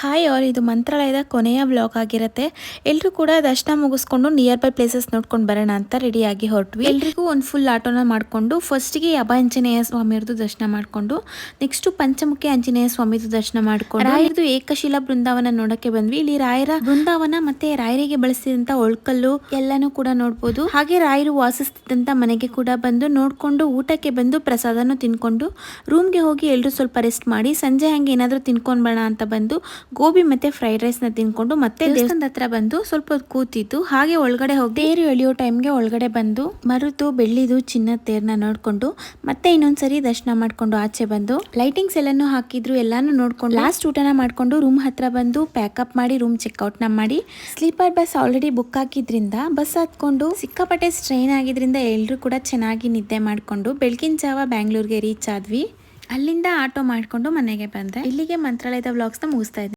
Hi all ಇದು ಮಂತ್ರಾಲಯದ ಕೊನೆಯ ಬ್ಲಾಗ್ ಆಗಿರುತ್ತೆ. ಎಲ್ಲರೂ ಕೂಡ ದರ್ಶನ ಮುಗಿಸ್ಕೊಂಡು ನಿಯರ್ ಬೈ ಪ್ಲೇಸಸ್ ನೋಡ್ಕೊಂಡು ಬರೋಣ ಅಂತ ರೆಡಿಯಾಗಿ ಹೊರಟ್ವಿ. ಎಲ್ರಿಗೂ ಒಂದು ಫುಲ್ ಆಟೋನ ಮಾಡಿಕೊಂಡು ಫಸ್ಟ್ಗೆ ಅಬ ಆಂಜನೇಯ ಸ್ವಾಮಿಯವ್ರದ್ದು ದರ್ಶನ ಮಾಡಿಕೊಂಡು ನೆಕ್ಸ್ಟ್ ಪಂಚಮುಖಿ ಆಂಜನೇಯ ಸ್ವಾಮಿದು ದರ್ಶನ ಮಾಡ್ಕೊಂಡು, ರಾಯರದು ಏಕಶಿಲಾ ಬೃಂದಾವನ ನೋಡಕ್ಕೆ ಬಂದ್ವಿ. ಇಲ್ಲಿ ರಾಯರ ಬೃಂದಾವನ ಮತ್ತೆ ರಾಯರಿಗೆ ಬಳಸಿದಂತ ಒಳ್ಕಲ್ಲು ಎಲ್ಲಾನು ಕೂಡ ನೋಡ್ಬೋದು. ಹಾಗೆ ರಾಯರು ವಾಸಿಸ್ತಿದ್ದಂತ ಮನೆಗೆ ಕೂಡ ಬಂದು ನೋಡ್ಕೊಂಡು, ಊಟಕ್ಕೆ ಬಂದು ಪ್ರಸಾದನೂ ತಿನ್ಕೊಂಡು ರೂಮ್ಗೆ ಹೋಗಿ ಎಲ್ಲರೂ ಸ್ವಲ್ಪ ರೆಸ್ಟ್ ಮಾಡಿ, ಸಂಜೆ ಹಂಗೆ ಏನಾದರೂ ತಿನ್ಕೊಂಡ್ ಬರೋಣ ಅಂತ ಬಂದು ಗೋಬಿ ಮತ್ತೆ ಫ್ರೈಡ್ ರೈಸ್ನ ತಿನ್ಕೊಂಡು ಮತ್ತೆ ದೇವಸ್ಥಾನದ ಹತ್ರ ಬಂದು ಸ್ವಲ್ಪ ಹೊತ್ತು ಕೂತಿದ್ದು ಹಾಗೆ ಒಳಗಡೆ ಹೋಗಿ ತೇರು ಎಳೆಯೋ ಟೈಮ್ಗೆ ಒಳಗಡೆ ಬಂದು ಮರುತು ಬೆಳ್ಳಿದು ಚಿನ್ನದ ತೇರ್ನ ನೋಡ್ಕೊಂಡು ಮತ್ತೆ ಇನ್ನೊಂದ್ಸರಿ ದರ್ಶನ ಮಾಡ್ಕೊಂಡು ಆಚೆ ಬಂದು ಲೈಟಿಂಗ್ಸ್ ಎಲ್ಲಾನು ಹಾಕಿದ್ರು ಎಲ್ಲಾನು ನೋಡ್ಕೊಂಡು ಲಾಸ್ಟ್ ಊಟನ ಮಾಡ್ಕೊಂಡು ರೂಮ್ ಹತ್ರ ಬಂದು ಪ್ಯಾಕಪ್ ಮಾಡಿ ರೂಮ್ ಚೆಕ್ಔಟ್ನ ಮಾಡಿ ಸ್ಲೀಪರ್ ಬಸ್ ಆಲ್ರೆಡಿ ಬುಕ್ ಹಾಕಿದ್ರಿಂದ ಬಸ್ ಹತ್ಕೊಂಡು ಸಿಕ್ಕಾಪಟ್ಟೆ ಸ್ಟ್ರೈನ್ ಆಗಿದ್ರಿಂದ ಎಲ್ಲರೂ ಕೂಡ ಚೆನ್ನಾಗಿ ನಿದ್ದೆ ಮಾಡ್ಕೊಂಡು ಬೆಳಗಿನ ಜಾವ ಬ್ಯಾಂಗ್ಳೂರ್ಗೆ ರೀಚ್ ಆದ್ವಿ. ಅಲ್ಲಿಂದ ಆಟೋ ಮಾಡ್ಕೊಂಡು ಮನೆಗೆ ಬಂದೆ. ಇಲ್ಲಿಗೆ ಮಂತ್ರಾಲಯದ ವ್ಲಾಗ್ಸ್ನ ಮುಗಿಸ್ತಾ ಇದ್ದೀನಿ